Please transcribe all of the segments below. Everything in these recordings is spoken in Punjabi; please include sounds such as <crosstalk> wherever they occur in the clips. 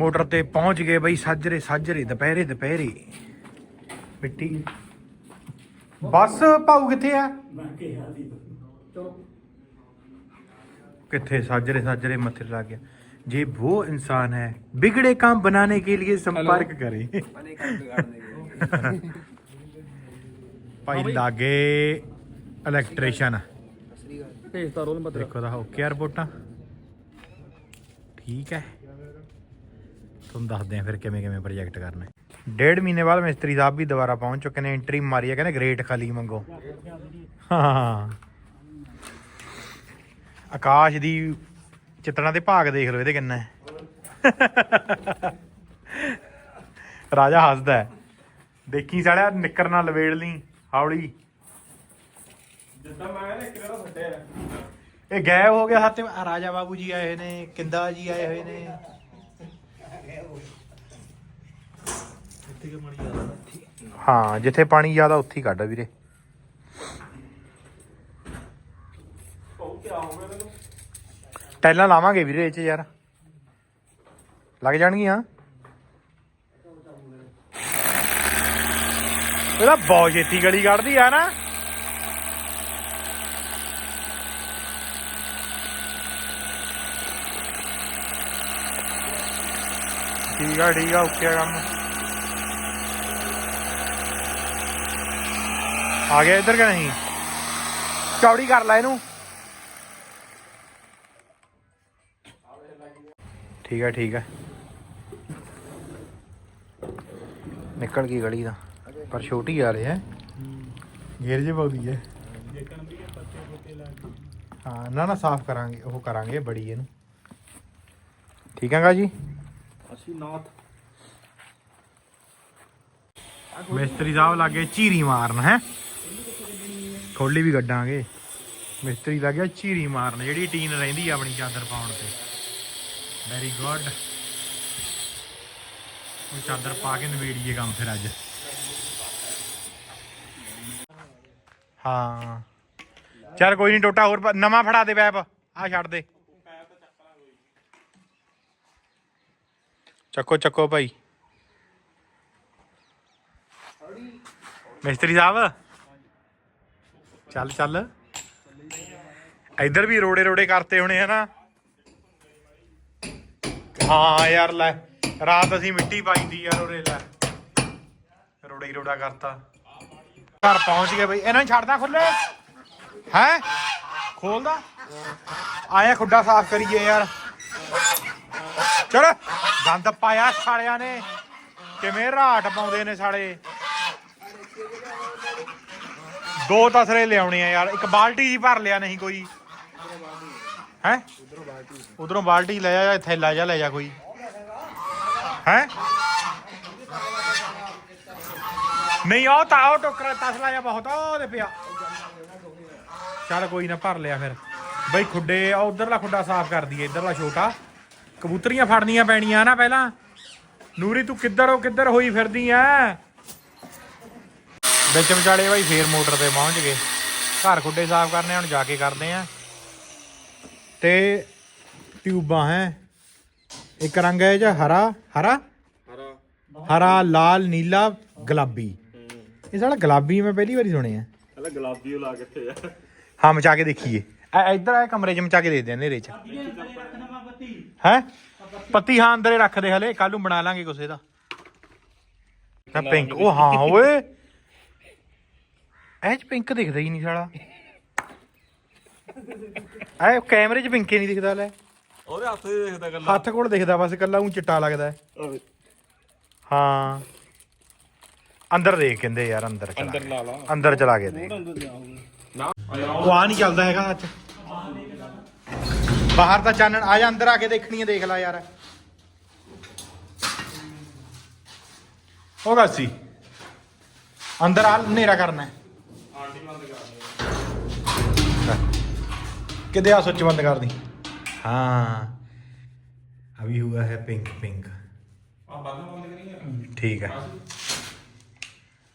ਮੋਟਰ ਤੇ ਪਹੁੰਚ ਗਏ ਬਈ ਸਾਜਰੇ ਸਾਜਰੇ ਦੁਪਹਿਰੇ ਦੁਪਹਿਰੇ। ਮਿੱਟੀ। ਬੱਸ ਪਾਉ ਕਿੱਥੇ ਆ? ਮੈਂ ਕਿੱਥੇ? ਸਾਜਰੇ ਸਾਜਰੇ ਮੱਥੇ ਲੱਗ ਗਿਆ। ਜੇ ਉਹ ਇਨਸਾਨ ਹੈ ਵਿਗੜੇ ਕੰਮ ਬਣਾਉਣੇ ਕੇ ਲਈ ਸੰਪਰਕ ਕਰੇ। <laughs> <laughs> ਭਾਈ ਲਾਗੇ ਇਲੈਕਟ੍ਰੀਸ਼ੀਅਨ ਭੇਜਦਾ ਰੋਲ ਮਤਲਬ ਦੇਖੋ ਦਾ ਓਕੇ ਰਿਪੋਰਟਾਂ। ਠੀਕ ਹੈ। ਤੁਹਾਨੂੰ ਦੱਸਦੇ ਆ ਫਿਰ ਕਿਵੇਂ ਕਿਵੇਂ ਪ੍ਰੋਜੈਕਟ ਕਰਨਾ। ਡੇਢ ਮਹੀਨੇ ਬਾਅਦ ਮਿਸਤਰੀ ਸਾਹਿਬ ਵੀ ਦੁਬਾਰਾ ਪਹੁੰਚ ਚੁੱਕੇ ਨੇ ਐਂਟਰੀ ਮਾਰੀ ਹੈ ਕਹਿੰਦੇ ਗ੍ਰੇਟ ਖਾਲੀ ਮੰਗੋ। ਹਾਂ। ਆਕਾਸ਼ ਦੀ ਚਿੱਤਰਾਂ ਦੇ ਭਾਗ ਦੇਖ ਲਓ ਇਹਦੇ ਕਿੰਨਾ ਰਾਜਾ ਹੱਸਦਾ ਹੈ। ਦੇਖੀ ਸਾਲਿਆ ਨਿੱਕਰ ਨਾਲ ਲਵੇੜ ਲਈ ਹੌਲੀ। ਜਿੱਦਾਂ ਮੈਂ ਨਾ ਕਿਹੜਾ ਫੱਟਿਆ ਇਹ ਗਾਇਬ ਹੋ ਗਿਆ ਹੱਥ ਰਾਜਾ ਬਾਬੂ ਜੀ ਆਏ ਨੇ ਕਿੰਦਾ ਜੀ ਆਏ ਹੋਏ ਨੇ। ਹਾਂ, ਜਿੱਥੇ ਪਾਣੀ ਜ਼ਿਆਦਾ, ਉੱਥੇ ਹੀ ਕੱਢ ਵੀਰੇ। ਟੈਲਾਂ ਲਾਵਾਂਗੇ ਵੀਰੇ ਇਹ ਚ ਯਾਰ। ਲੱਗ ਜਾਣਗੀਆਂ। ਇਹਦਾ ਬਹੁਤ ਛੇਤੀ ਗਲੀ ਕੱਢਦੀ ਆ ਨਾ। ਠੀਕ ਆ ਠੀਕ ਆ ਓਕੇ ਆ ਕੰਮ। ਆ ਗਿਆ ਇੱਧਰ ਕਿ ਨਹੀਂ? ਚੌੜੀ ਕਰ ਲੈ ਇਹਨੂੰ। ਠੀਕ ਹੈ ਠੀਕ ਹੈ ਨਿਕਲ ਗਈ ਗਲੀ ਦਾ ਪਰ ਛੋਟੀ ਆ ਰਹੀ ਹੈ ਗੇਰ ਜੇ ਬਹੁਤੀ ਹੈ ਹਾਂ ਨਾ ਨਾ ਸਾਫ਼ ਕਰਾਂਗੇ ਉਹ ਕਰਾਂਗੇ ਬੜੀ ਇਹਨੂੰ। ਠੀਕ ਹੈਗਾ ਜੀ? ਅਸੀਂ ਨਾਥ। ਮਿਸਤਰੀ ਸਾਹਿਬ ਲਾਗੇ ਚੀਰੀ ਮਾਰਨ, ਹੈ? ਖੋਲੀ ਵੀ ਗੱਡਾਂਗੇ। ਮਿਸਤਰੀ ਲੱਗਿਆ ਚੀਰੀ ਮਾਰਨ, ਜਿਹੜੀ ਟੀਨ ਰਹਿੰਦੀ ਆ ਆਪਣੀ ਚਾਦਰ ਪਾਉਣ ਤੇ। ਵੈਰੀ ਗੁੱਡ ਉਹ ਚਾਦਰ ਪਾ ਕੇ ਨਵੇੜੀਏ ਕੰਮ ਫਿਰ ਅੱਜ। ਹਾਂ। ਚੱਲ ਕੋਈ ਨਹੀਂ ਟੋਟਾ ਹੋਰ ਨਵਾਂ ਫੜਾ ਦੇ ਪੈਪ। ਆ ਛੱਡ ਦੇ। ਚੱਕੋ ਚੱਕੋ ਭਾਈ। ਮਿਸਤਰੀ ਸਾਹਿਬ। ਚੱਲ ਚੱਲ। ਇੱਧਰ ਵੀ ਰੋੜੇ ਰੋੜੇ ਕਰਤੇ ਹੋਣੇ, ਹਨਾ? ਹਾਂ ਯਾਰ, ਲੈ, ਰਾਤ ਅਸੀਂ ਮਿੱਟੀ ਪਾਈ ਦੀ ਯਾਰ ਉਰੇ, ਲੈ। ਰੋੜਾ ਹੀ ਰੋੜਾ ਕਰਤਾ। ਘਰ ਪਹੁੰਚ ਗਏ ਬਈ। ਇਹਨਾਂ ਨੂੰ ਛੱਡਦਾ ਖੁੱਲੇ ਹੈ? ਖੋਲਦਾ ਆਇਆ ਖੁੱਡਾ ਸਾਫ਼ ਕਰੀਏ ਯਾਰ। ਚਲ। ਗੰਦ ਪਾਇਆ ਸਾਲਿਆਂ ਨੇ। ਕਿਵੇਂ ਰਾਟ ਪਾਉਂਦੇ ਨੇ ਸਾਲੇ। ਦੋ ਤਸਰੇ ਲਿਆਉਣੇ ਆ ਯਾਰ। ਇੱਕ ਬਾਲਟੀ ਜੀ ਭਰ ਲਿਆ ਨਹੀਂ ਕੋਈ। ਹੈ? ਉਧਰੋਂ ਬਾਲਟੀ ਲੈ ਜਾ ਥੈਲਾ ਜਾ, ਲੈ ਜਾ ਕੋਈ। ਹੈ? ਨਹੀਂ ਉਹ ਤਾਂ ਉਹ ਟੋਕਰਾ ਤਸਲਾ ਜਾ ਬਹੁਤ ਉਹਦੇ ਪਿਆ। ਚੱਲ ਕੋਈ ਨਾ, ਭਰ ਲਿਆ ਫਿਰ। ਬਈ ਖੁੱਡੇ ਆ ਉਧਰਲਾ ਖੁੱਡਾ ਸਾਫ਼ ਕਰ ਦਈਏ, ਇਧਰਲਾ ਛੋਟਾ। ਕਬੂਤਰੀਆਂ ਫੜਨੀਆਂ ਪੈਣੀਆਂ ਨਾ ਪਹਿਲਾਂ। ਨੂਰੀ ਤੂੰ ਕਿੱਧਰ ਹੋ ਕਿੱਧਰ ਹੋਈ ਫਿਰਦੀ ਐ? ਵਿੱਚ ਵਿਚਾਲੇ ਬਾਈ ਫੇਰ ਮੋਟਰ ਤੇ ਪਹੁੰਚ ਗਏ। ਘਰ ਖੁੱਡੇ ਸਾਫ਼ ਕਰਨੇ ਹੁਣ ਜਾ ਕੇ ਕਰਦੇ ਆ। ਤੇ ਟਿਊਬਾਂ ਹੈ। ਇੱਕ ਰੰਗ ਹੈ ਜਾਂ ਹਰਾ। ਹਰਾ? ਹਰਾ। ਹਰਾ ਲਾਲ ਨੀਲਾ ਗੁਲਾਬੀ। ਇਹ ਸਾਲਾ ਗੁਲਾਬੀ ਮੈਂ ਪਹਿਲੀ ਵਾਰੀ ਸੁਣਿਆ। ਪਹਿਲਾਂ ਗੁਲਾਬੀ ਉਹ ਲਾ ਕਿੱਥੇ ਆ? ਹਾਂ ਮਚਾ ਕੇ ਦੇਖੀਏ। ਐ ਇੱਧਰ ਆ ਕਮਰੇ 'ਚ ਮਚਾ ਕੇ ਦੇ ਦੇ ਹਨੇਰੇ 'ਚ। ਹੈ? ਪੱਤੀ ਹਾਂ ਅੰਦਰੇ ਰੱਖ ਦੇ ਹਲੇ ਕੱਲ ਨੂੰ ਬਣਾ ਲਾਂਗੇ ਕੁਛ ਇਹਦਾ ਨਾ ਪਿੰਕ ਉਹ ਹਾਂ ਓਏ। ਇਹ ਚ ਪਿੰਕ ਦਿਖਦਾ ਹੀ ਨਹੀਂ ਸਾਲਾ। ਐ ਕੈਮਰੇ 'ਚ ਪਿੰਕ ਨਹੀਂ ਦਿਖਦਾ ਲੈ। ਉਹਦੇ ਹੱਥ ਦੇ ਦੇਖਦਾ ਗੱਲਾਂ। ਹੱਥ ਕੋਲ ਦਿਖਦਾ ਬਸ ਕੱਲਾ ਉਹ ਚਿੱਟਾ ਲੱਗਦਾ ਹੈ। ਅੰਦਰ ਦੇਖ ਕਹਿੰਦੇ ਯਾਰ ਅੰਦਰ ਚਲਾ ਅੰਦਰ ਲਾ ਲਾ। ਅੰਦਰ ਚਲਾ ਕੇ ਨਾ। ਉਹ ਆ ਨਹੀਂ ਚੱਲਦਾ ਹੈਗਾ ਸੱਚ ਬਾਹਰ ਤਾਂ ਚਾਨਣ ਆ ਜਾ ਅੰਦਰ ਆ ਕੇ ਦੇਖਣੀ ਹੈ ਦੇਖ ਲੈ ਯਾਰ। ਉਹ ਗਾਸੀ ਅੰਦਰ ਆ ਹਨੇਰਾ ਕਰਨਾ ਹੈ। ਆਂਟੀ ਬੰਦ ਕਰ ਕਿਤੇ ਆ ਸੁੱਚ ਬੰਦ ਕਰ ਦੀ ਹਾਂ। ਅਭੀ ਹੁਆ ਹੈ ਪਿੰਕ ਪਿੰਕ ਆ ਬੰਦ ਬੰਦ ਕਰੀਏ ਠੀਕ ਹੈ।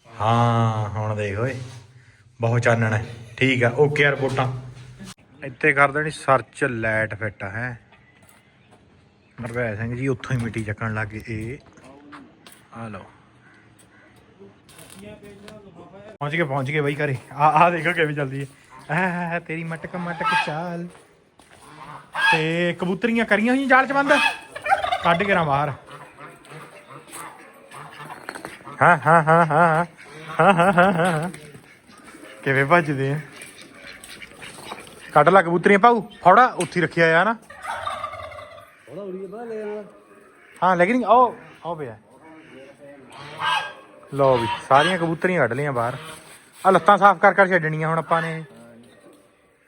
ਹਾਂ ਹੁਣ ਦੇਖ ਓਏ। ਬਹੁਤ ਚਾਨਣ ਹੈ। ਠੀਕ ਹੈ ਓਕੇ ਰਿਪੋਰਟਾਂ। ਇੱਥੇ ਕਰ ਦੇਣੀ ਸਰਚ ਲੈਟ ਫਿੱਟ ਹੈ। ਮਰਵੈ ਸਿੰਘ ਜੀ ਉੱਥੋਂ ਹੀ ਮਿੱਟੀ ਚੱਕਣ ਲੱਗ ਗਏ, ਇਹ। ਆ ਲਓ। ਪਹੁੰਚ ਗਏ ਪਹੁੰਚ ਗਏ ਬਾਈ ਘਰੇ। ਆ ਆ ਦੇਖੋ ਕਿਵੇਂ ਚੱਲਦੀ ਹੈ। ਆ ਤੇਰੀ ਮਟਕ ਮਟਕ ਚਾਲ। ਤੇ ਕਬੂਤਰੀਆਂ ਕਰੀਆਂ ਹੋਈਆਂ ਜਾਲ ਚ ਬੰਦ? ਕੱਢ ਕੇ ਨਾ ਬਾਹਰ। ਹਾਂ ਹਾਂ ਹਾਂ ਹਾਂ ਹਾਂ ਹਾਂ ਹਾਂ। ਕਿਵੇਂ ਭੱਜਦੇ ਆ? ਕੱਢ ਲਾ ਕਬੂਤਰੀਆਂ ਪਾਉ ਫੌੜਾ ਉੱਥੇ ਰੱਖਿਆ ਆ ਨਾ। ਉਹਦਾ ਉੜੀ ਬੜਾ ਲੈ ਜਾਣਾ ਹਾਂ ਲੇਕਿਨ ਉਹ ਉਹ ਪਿਆ। ਲੋ ਵੀ ਸਾਰੀਆਂ ਕਬੂਤਰੀਆਂ ਕੱਢ ਲਈਆਂ ਬਾਹਰ। ਆ ਲੱਤਾਂ ਸਾਫ਼ ਕਰ ਕਰ ਛੱਡਣੀਆਂ ਹੁਣ ਆਪਾਂ ਨੇ।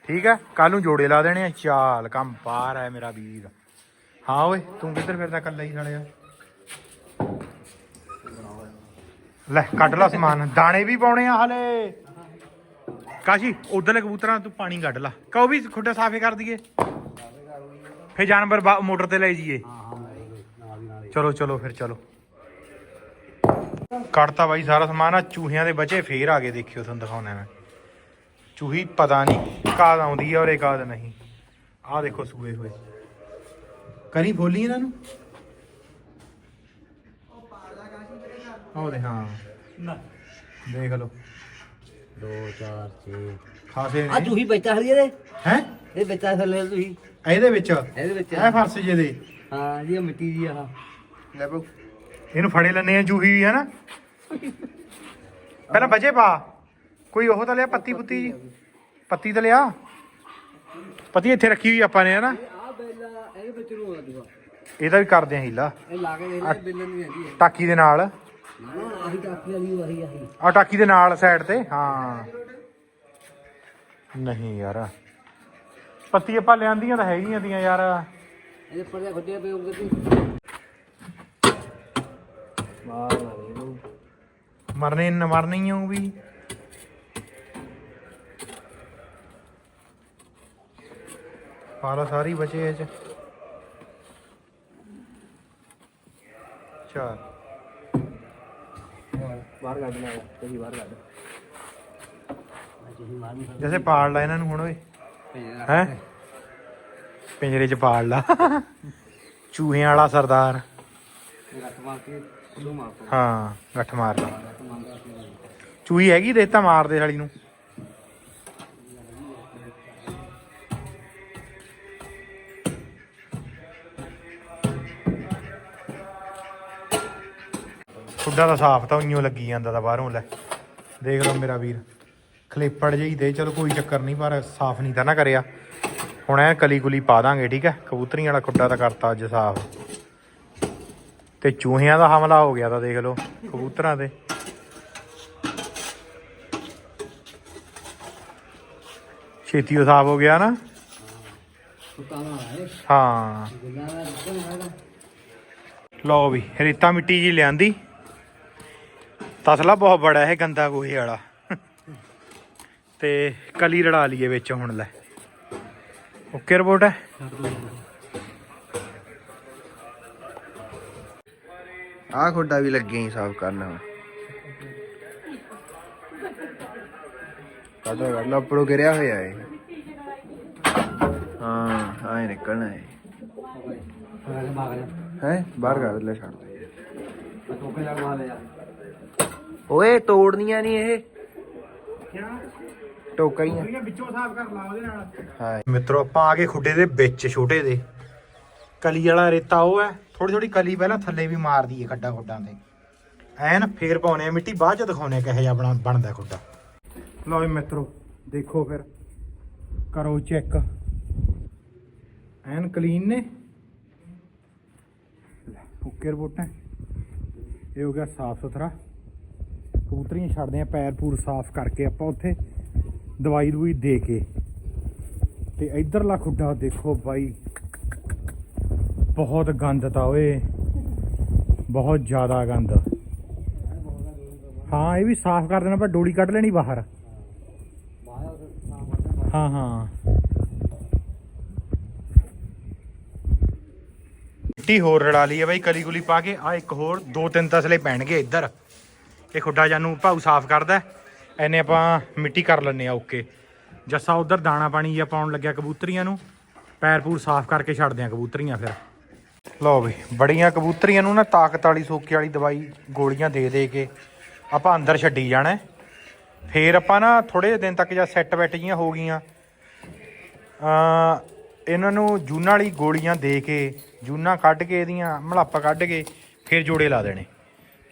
ਠੀਕ ਹੈ ਕੱਲ ਨੂੰ ਜੋੜੇ ਲਾ ਦੇਣੇ ਆ। ਚਾਲ ਕੰਮ ਪਾਰ ਹੈ ਮੇਰਾ ਵੀਰ। ਹਾਂ ਓਏ ਤੂੰ ਕਿੱਧਰ ਫਿਰਦਾ ਕੱਲਾ ਹੀ ਸਾਲਿਆ? ਲੈ ਕੱਢ ਲਾ ਸਮਾਨ। ਦਾਣੇ ਵੀ ਪਾਉਣੇ ਆ ਹਲੇ। ਕਾਸ਼ੀ ਉਧਰਲੇ ਕਬੂਤਰਾਂ ਤੂੰ ਪਾਣੀ ਕੱਢ ਲਾ। ਕਹੋ ਵੀ ਖੁੱਡਾ ਸਾਫੇ ਕਰ ਦਈਏ। ਫੇ ਜਾਨਵਰ ਮੋਟਰ ਤੇ ਲੈ ਜਾਈਏ। ਚਲੋ ਚਲੋ ਫਿਰ ਚਲੋ। ਕੱਢਤਾ ਬਾਈ ਸਾਰਾ ਸਮਾਨ ਆ ਚੂਹਿਆਂ ਦੇ ਬਚੇ ਫੇਰ ਆ ਗਏ ਦੇਖਿਓ ਤੁਹਾਨੂੰ ਦਿਖਾਉਣਾ ਮੈਂ। ਚੂਹੀ ਪਤਾ ਨਹੀਂ ਕਾਦ ਆਉਂਦੀ ਆ ਔਰ ਇਹ ਕਾਦ ਨਹੀਂ। ਆਹ ਦੇਖੋ ਸੂਏ ਹੋਏ। ਕਰੀ ਬੋਲੀ ਇਹਨਾਂ ਨੂੰ? ਉਹ ਦੇ ਹਾਂ। ਦੇਖ ਲਓ। 2 4 6 ਖਾਸੇ ਆ ਚੂਹੀ ਬੈਠਾ ਹਲੀ ਇਹਦੇ। ਹੈ? ਇਹ ਬੈਠਾ ਥੱਲੇ ਤੁਸੀਂ ਇਹਦੇ ਵਿੱਚ? ਇਹਦੇ ਵਿੱਚ। ਇਹ ਫਰਸ ਜੇ ਦੇ ਹਾਂ ਜੀ ਇਹ ਮਿੱਟੀ ਦੀ ਆ ਲੈ ਬੋ। ਇਹਨੂੰ ਫੜੇ ਲੈਣੇ ਆ ਜੂਹੀ ਵੀ ਹੈ ਨਾ ਪਹਿਲਾਂ ਬਜੇ ਪਾ। ਕੋਈ ਉਹ ਤਾਂ ਲਿਆ ਪੱਤੀ ਪੁੱਤੀ ਜੀ। ਪੱਤੀ ਤਾਂ ਲਿਆ। ਪੱਤੀ ਇੱਥੇ ਰੱਖੀ ਹੋਈ ਆਪਾਂ ਨੇ ਹੈ ਨਾ ਆ ਬੈਲਾ ਇਹਦੇ ਵਿੱਚ ਨੂੰ ਆਉਂਦਾ ਦੂਆ। ਇਹਦਾ ਵੀ ਕਰਦੇ ਆ ਹੀਲਾ। ਇਹ ਲਾ ਕੇ ਦੇਖ ਲੈ ਬੈਲਨ ਨਹੀਂ ਆਂਦੀ ਹੈ ਟਾਕੀ ਦੇ ਨਾਲ। ਆਹੀ ਕਾਪੀ ਵਾਲੀ ਆਹੀ ਆਹੀ ਆ ਟਾਕੀ ਦੇ ਨਾਲ ਸਾਈਡ ਤੇ, ਹਾਂ। ਨਹੀਂ ਯਾਰ। ਪੱਤੀ ਆਪਾਂ ਲਿਆਂਦੀਆਂ ਤਾਂ ਹੈਗੀਆਂ ਦੀਆਂ ਯਾਰ। ਇਹਦੇ ਪਰਦੇ ਖੁੱਡੇ ਪਏ ਹੋਗੇ ਤੂੰ ਮਾਰ ਮਰਨੇ ਨ, ਮਰਨੇ ਹੀ ਉਹ ਵੀ ਪਾਲਾ ਸਾਰੀ ਬਚੇ ਇਹ ਚ। ਚਾਰ ਬਾਹਰ ਕੱਢ ਲੈ ਤੁਸੀਂ ਬਾਹਰ ਕੱਢ। ਜੈਸੇ ਪਾੜ ਲਾ ਇਹਨਾਂ ਨੂੰ ਹੁਣ ਓਏ। ਹੈ? ਪਿੰਜਰੇ 'ਚ ਪਾੜ ਲਾ। ਚੂਹੇ ਵਾਲਾ ਸਰਦਾਰ। ਹਾਂ, ਗੱਠ ਮਾਰਦਾ। ਚੂਹੀ ਹੈਗੀ ਰੇਤਾ ਮਾਰਦੇ ਸਾਲੀ ਨੂੰ। ਖੁੱਡਾ ਦਾ ਸਾਫ਼ ਤਾਂ ਉਈਓ ਲੱਗੀ ਜਾਂਦਾ ਤਾਂ ਬਾਹਰੋਂ ਲੈ। ਦੇਖ ਲਓ ਮੇਰਾ ਵੀਰ, ਖਲੇਪੜ ਜਿਹੀ ਦੇ, ਚਲੋ ਕੋਈ ਚੱਕਰ ਨਹੀਂ, ਪਰ ਸਾਫ਼ ਨਹੀਂ ਤਾਂ ਨਾ ਕਰਿਆ। ਹੁਣ ਐ ਕਲੀ ਕੁਲੀ ਪਾ ਦਾਂਗੇ, ਠੀਕ ਹੈ? ਕਬੂਤਰੀ ਵਾਲਾ ਖੁੱਡਾ ਤਾਂ ਕਰਤਾ ਅੱਜ ਸਾਫ਼। ਤੇ ਚੂਹਿਆਂ ਦਾ ਹਮਲਾ ਹੋ ਗਿਆ ਤਾਂ ਦੇਖ ਲਓ, ਕਬੂਤਰਾਂ ਤੇ। ਛੇਤੀ ਉਹ ਸਾਫ਼ ਹੋ ਗਿਆ ਨਾ? ਹਾਂ। ਲਓ ਵੀ, ਰੇਤਾ ਮਿੱਟੀ ਜੀ ਲਿਆਂਦੀ। ਤਸਲਾ ਬਹੁਤ ਬੜਾ ਹੈ ਗੰਦਾ ਗੋਹੇ ਵਾਲਾ। ਤੇ ਕਲੀ ਰੜਾ ਲਈਏ ਵਿੱਚ ਹੁਣ ਲੈ। ਓਕੇ ਰਿਪੋਰਟ ਹੈ? ਆਹ ਖੋਡਾ ਵੀ ਲੱਗੇ ਹੀ ਸਾਫ਼ ਕਰਨਾ ਹੁਣ। ਕਰ ਲਾ ਉੱਪਰੋਂ ਗਿਰਿਆ ਹੋਇਆ ਏ ਹਾਂ ਆਏ ਨਿਕਲਣਾ ਹਾਂ ਹੈ? ਬਾਹਰ ਕੱਢ ਲੈ ਛੱਡ। ਦੇ ਟੋਕੇ ਲੱਗ ਮਾਰ ਲੈ ਓਏ ਤੋੜਨੀਆਂ ਨਹੀਂ ਇਹ। ਟੋਕਰੀਆਂ ਵਿੱਚੋਂ ਸਾਫ਼ ਕਰ ਲਾ ਉਹਦੇ ਨਾਲ। ਹਾਂ। ਮਿੱਤਰੋ ਆਪਾਂ ਆ ਗਏ ਖੁੱਡੇ ਦੇ ਵਿੱਚ ਛੋਟੇ ਦੇ। ਕਲੀ ਵਾਲਾ ਰੇਤਾ ਉਹ ਹੈ। ਥੋੜੀ ਥੋੜੀ ਕਲੀ ਪਹਿਲਾਂ ਥੱਲੇ ਵੀ ਮਾਰਦੀ ਹੈ ਖੱਡਾ ਖੁੱਡਾਂ ਤੇ। ਐਨ ਫੇਰ ਪਾਉਣੇ ਆ ਮਿੱਟੀ ਬਾਅਦ ਚ ਦਿਖਾਉਣੇ ਕਿਹੋ ਜਿਹਾ ਬਣਾ ਬਣਦਾ ਖੁੱਡਾ। ਲਓ ਜੀ ਮਿੱਤਰੋ ਦੇਖੋ ਫਿਰ। ਕਰੋ ਚੈੱਕ। ਐਨ ਕਲੀਨ ਨੇ। ਓਕੇ ਰਿਪੋਰਟ ਇਹ ਹੋ ਗਿਆ ਸਾਫ਼ ਸੁਥਰਾ। ਕਬੂਤਰੀਆਂ ਛੱਡਦੇ ਆ, ਪੈਰ ਪੂਰ ਸਾਫ਼ ਕਰਕੇ ਆਪਾਂ ਉੱਥੇ ਦਵਾਈ ਦਵਾਈ ਦੇ ਕੇ। ਤੇ ਇਧਰਲਾ ਖੁੱਡਾ ਦੇਖੋ ਬਾਈ, ਬਹੁਤ ਗੰਦ ਤਾ ਓਏ, ਬਹੁਤ ਜ਼ਿਆਦਾ ਗੰਦ। ਹਾਂ, ਇਹ ਵੀ ਸਾਫ਼ ਕਰ ਦੇਣਾ, ਪਰ ਡੋਲੀ ਕੱਢ ਲੈਣੀ ਬਾਹਰ। ਹਾਂ ਹਾਂ। ਮਿੱਟੀ ਹੋਰ ਰੜਾ ਲਈ ਹੈ ਬਾਈ ਕਲੀ ਗੁਲੀ ਪਾ ਕੇ। ਆ ਇੱਕ ਹੋਰ, ਦੋ ਤਿੰਨ ਤਸਲੇ ਪੈਣਗੇ ਇੱਧਰ। ਇਹ ਖੁੱਡਾ ਜਾਨੂੰ ਭਾਊ ਸਾਫ਼ ਕਰਦਾ ਐਨੇ ਆਪਾਂ ਮਿੱਟੀ ਕਰ ਲੈਣੇ ਆ ਓਕੇ। ਜੱਸਾ ਉਧਰ ਦਾਣਾ ਪਾਣੀ ਜਿਹਾ ਪਾਉਣ ਲੱਗਿਆ ਕਬੂਤਰੀਆਂ ਨੂੰ। ਪੈਰ ਪੂਰ ਸਾਫ਼ ਕਰਕੇ ਛੱਡਦੇ ਆ ਕਬੂਤਰੀਆਂ ਫਿਰ। ਲਓ ਵੀ, ਬੜੀਆਂ ਕਬੂਤਰੀਆਂ ਨੂੰ ਨਾ ਤਾਕਤ ਵਾਲੀ ਸੋਕੇ ਵਾਲੀ ਦਵਾਈ ਗੋਲੀਆਂ ਦੇ ਦੇ ਕੇ ਆਪਾਂ ਅੰਦਰ ਛੱਡੀ ਜਾਣਾ ਹੈ। ਫੇਰ ਆਪਾਂ ਨਾ ਥੋੜੇ ਜਿਹੇ ਦਿਨ ਤੱਕ ਜਾਂ ਸੈੱਟ ਬੈਟ ਜੀਆਂ ਹੋ ਗਈਆਂ। ਅ ਇਹਨਾਂ ਨੂੰ ਜੂਨਾਂ ਵਾਲੀ ਗੋਲੀਆਂ ਦੇ ਕੇ, ਜੂਨਾਂ ਕੱਢ ਕੇ ਇਹਦੀਆਂ ਮਲਾਪਾ ਕੱਢ ਕੇ, ਫਿਰ ਜੋੜੇ ਲਾ ਦੇਣੇ।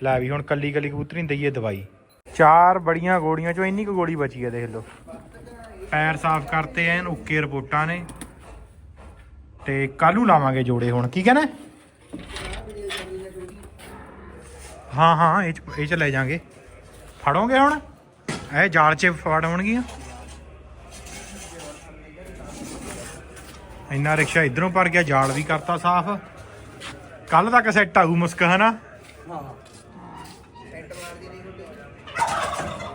ਲੈ ਵੀ ਹੁਣ ਕੱਲੀ ਕੱਲੀ ਕਬੂਤਰੀ ਨੂੰ ਦਈਏ ਦਵਾਈ। ਚਾਰ ਬੜੀਆਂ ਗੋਲੀਆਂ ਚੋਂ ਇੰਨੀ ਕੁ ਗੋਲੀ ਬਚੀ ਹੈ ਦੇਖ ਲਓ। ਪੈਰ ਸਾਫ਼ ਕਰਤੇ ਐਨ ਓਕੇ ਰਿਪੋਰਟਾਂ ਨੇ। ਤੇ ਕੱਲ੍ਹ ਨੂੰ ਲਾਵਾਂਗੇ ਜੋੜੇ ਹੁਣ, ਕੀ ਕਹਿਣਾ? ਹਾਂ ਹਾਂ, ਇਹ ਚ ਇਹ ਚ ਲੈ ਜਾਾਂਗੇ। ਫੜੋਗੇ ਹੁਣ? ਇਹ ਜਾਲ 'ਚ ਫੜ ਹੋਣਗੀਆਂ ਇੰਨਾ ਰਿਕਸ਼ਾ ਇਧਰੋਂ ਭਰ ਗਿਆ, ਜਾਲ ਵੀ ਕਰਤਾ ਸਾਫ਼। ਕੱਲ ਤੱਕ ਸੈੱਟ ਆਊ ਮੁਸਕ, ਹਨਾ?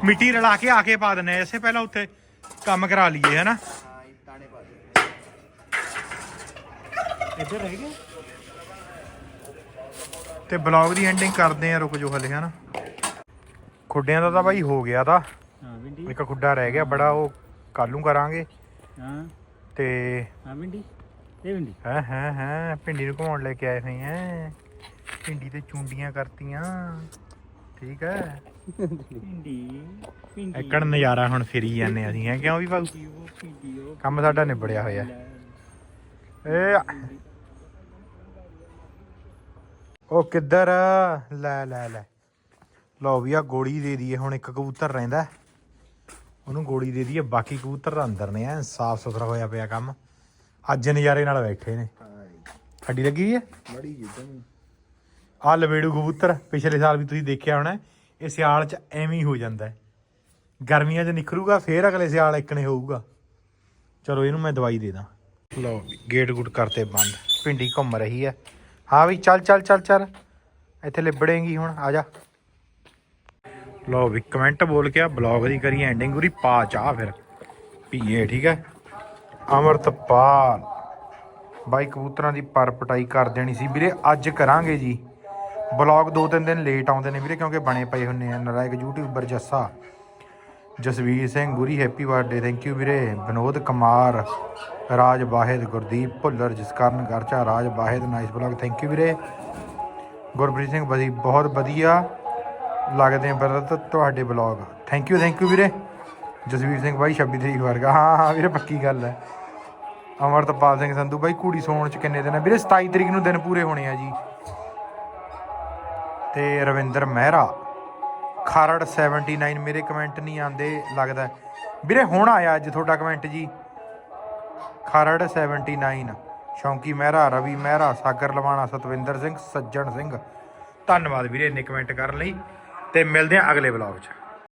ਮਿੱਟੀ ਰਲਾ ਕੇ ਆ ਕੇ ਪਾ ਦਿੰਨੇ ਆ ਇਸੇ ਪਹਿਲਾਂ ਉੱਥੇ ਕੰਮ ਕਰਾ ਲਈਏ ਹਨਾ? ਇੱਧਰ ਰਹਿ ਗਏ ਤੇ ਬਲੌਗ ਦੀ ਐਂਡਿੰਗ ਕਰਦੇ ਆ ਰੁਕ ਜੋ ਹਲੇ ਹਨਾ? ਖੁੱਡਿਆਂ ਦਾ ਤਾਂ ਬਾਈ ਹੋ ਗਿਆ ਤਾਂ। ਹਾਂ ਇੱਕ ਖੁੱਡਾ ਰਹਿ ਗਿਆ ਬੜਾ ਉਹ ਕੱਲ ਕਰਾਂਗੇ। ਹਾਂ। ਤੇ ਹਾਂ ਵਿੰਡੀ ਇਹ ਵਿੰਡੀ ਹੈ ਹੈ ਹੈ ਭਿੰਡੀ ਨੂੰ ਘੁਮਾਉਣ ਲੈ ਕੇ ਆਏ ਹੋਏ ਆ। ਭਿੰਡੀ ਤੇ ਚੁੰਡੀਆਂ ਕਰਤੀਆਂ। ਠੀਕ ਹੈ। ਵਿੰਡੀ ਐਕੜ ਨਜ਼ਾਰਾ ਹੁਣ ਫਿਰੀ ਜਾਂਦੇ ਅਸੀਂ ਹੈ? ਕਿਉਂ ਵੀ ਭਾਊ ਉਹ ਵਿੰਡੀ ਉਹ ਕੰਮ ਸਾਡਾ ਨਿਬੜਿਆ ਹੋਇਆ। ਏ ਉਹ ਕਿੱਧਰ ਲੈ ਲੈ ਲੈ। ਲਓ ਵੀ ਆ ਗੋਲੀ ਦੇ ਦਈਏ ਹੁਣ ਇੱਕ ਕਬੂਤਰ ਰਹਿੰਦਾ। ਉਹਨੂੰ ਗੋਲੀ ਦੇ ਦਈਏ ਬਾਕੀ ਕਬੂਤਰ ਤਾਂ ਅੰਦਰ ਨੇ ਐ ਸਾਫ਼ ਸੁਥਰਾ ਹੋਇਆ ਪਿਆ ਕੰਮ। ਅੱਜ ਨਜ਼ਾਰੇ ਨਾਲ ਬੈਠੇ ਨੇ। ਹੱਡੀ ਲੱਗੀ ਹੈ ਬੜੀ ਜਿੱਦਾਂ ਆ ਲਵੇੜੂ ਕਬੂਤਰ ਪਿਛਲੇ ਸਾਲ ਵੀ ਤੁਸੀਂ ਦੇਖਿਆ ਹੋਣਾ ਇਹ ਸਿਆਲ 'ਚ ਐਵੇਂ ਹੀ ਹੋ ਜਾਂਦਾ ਹੈ। ਗਰਮੀਆਂ 'ਚ ਨਿਖਰੂਗਾ ਫੇਰ ਅਗਲੇ ਸਿਆਲ ਇੱਕਨੇ ਹੋਊਗਾ। ਚਲੋ ਇਹਨੂੰ ਮੈਂ ਦਵਾਈ ਦੇ ਦਾਂ। ਲਓ ਵੀ, ਗੇਟ ਗੁੱਟ ਕਰਤੇ ਬੰਦ। ਪਿੰਡੀ ਘੁੰਮ ਰਹੀ ਹੈ। ਹਾਂ ਵੀ ਚੱਲ ਚੱਲ ਚੱਲ ਚੱਲ। ਇੱਥੇ ਲਿਬੜੇਂਗੀ ਹੁਣ ਆ ਜਾ। ਲਓ ਵੀ ਕਮੈਂਟ ਬੋਲ ਕੇ ਆ ਬਲੌਗ ਦੀ ਕਰੀ ਐਂਡਿੰਗ ਉਰੀ ਪਾ ਚਾਹ ਫਿਰ। ਪੀਏ ਠੀਕ ਹੈ। ਅਮਰਤਪਾਲ। ਬਾਈ ਕਬੂਤਰਾਂ ਦੀ ਪਰ ਪਟਾਈ ਕਰ ਦੇਣੀ ਸੀ। ਵੀਰੇ ਅੱਜ ਕਰਾਂਗੇ ਜੀ। ਬਲੌਗ ਦੋ ਤਿੰਨ ਦਿਨ ਲੇਟ ਆਉਂਦੇ ਨੇ ਵੀਰੇ, ਕਿਉਂਕਿ ਬਣੇ ਪਏ ਹੁੰਨੇ ਆ ਨਲਾਇਕ YouTuber Jassa, Jasvir Singh Guri happy birthday thank you ਵੀਰੇ, ਵਿਨੋਦ ਕੁਮਾਰ, ਰਾਜ ਵਾਹਿਦ, ਗੁਰਦੀਪ ਭੁੱਲਰ, ਜਿਸ ਕਾਰਨ Garcha Raj Wahid nice blog thank you ਵੀਰੇ। ਗੁਰਪ੍ਰੀਤ ਸਿੰਘ ਬਦੀ ਬਹੁਤ ਵਧੀਆ ਲੱਗਦੇ ਬਰਤ ਤੁਹਾਡੇ blog thank you thank you ਵੀਰੇ। ਜਸਵੀਰ ਸਿੰਘ ਬਾਈ 26 ਤਰੀਕ ਵਰਗਾ। ਹਾਂ ਹਾਂ ਵੀਰੇ, ਪੱਕੀ ਗੱਲ ਹੈ। ਅਮਰਤਪਾਲ ਸਿੰਘ ਸੰਧੂ ਬਾਈ, ਕੁੜੀ ਸੌਣ ਚ ਕਿੰਨੇ ਦਿਨ ਹੈ ਵੀਰੇ 27 ਤਰੀਕ ਨੂੰ ਦਿਨ ਪੂਰੇ ਹੋਣੇ ਆ ਜੀ। ਤੇ ਰਵਿੰਦਰ ਮਹਿਰਾ। ਖਰੜ 79 ਮੇਰੇ ਕਮੈਂਟ ਨਹੀਂ ਆਂਦੇ ਲੱਗਦਾ ਵੀਰੇ, ਹੁਣ ਆਇਆ ਅੱਜ ਤੁਹਾਡਾ ਕਮੈਂਟ ਜੀ। ਖਰੜ 79 ਸ਼ੌਂਕੀ ਮਹਿਰਾ, ਰਵੀ ਮਹਿਰਾ, ਸਾਗਰ ਲਵਾਣਾ, ਸਤਵਿੰਦਰ ਸਿੰਘ, ਸੱਜਣ ਸਿੰਘ। ਧੰਨਵਾਦ ਵੀਰੇ, ਇੰਨੇ ਕਮੈਂਟ ਕਰਨ ਲਈ। ਤੇ ਮਿਲਦੇ ਹਾਂ ਅਗਲੇ ਵਲੌਗ 'ਚ।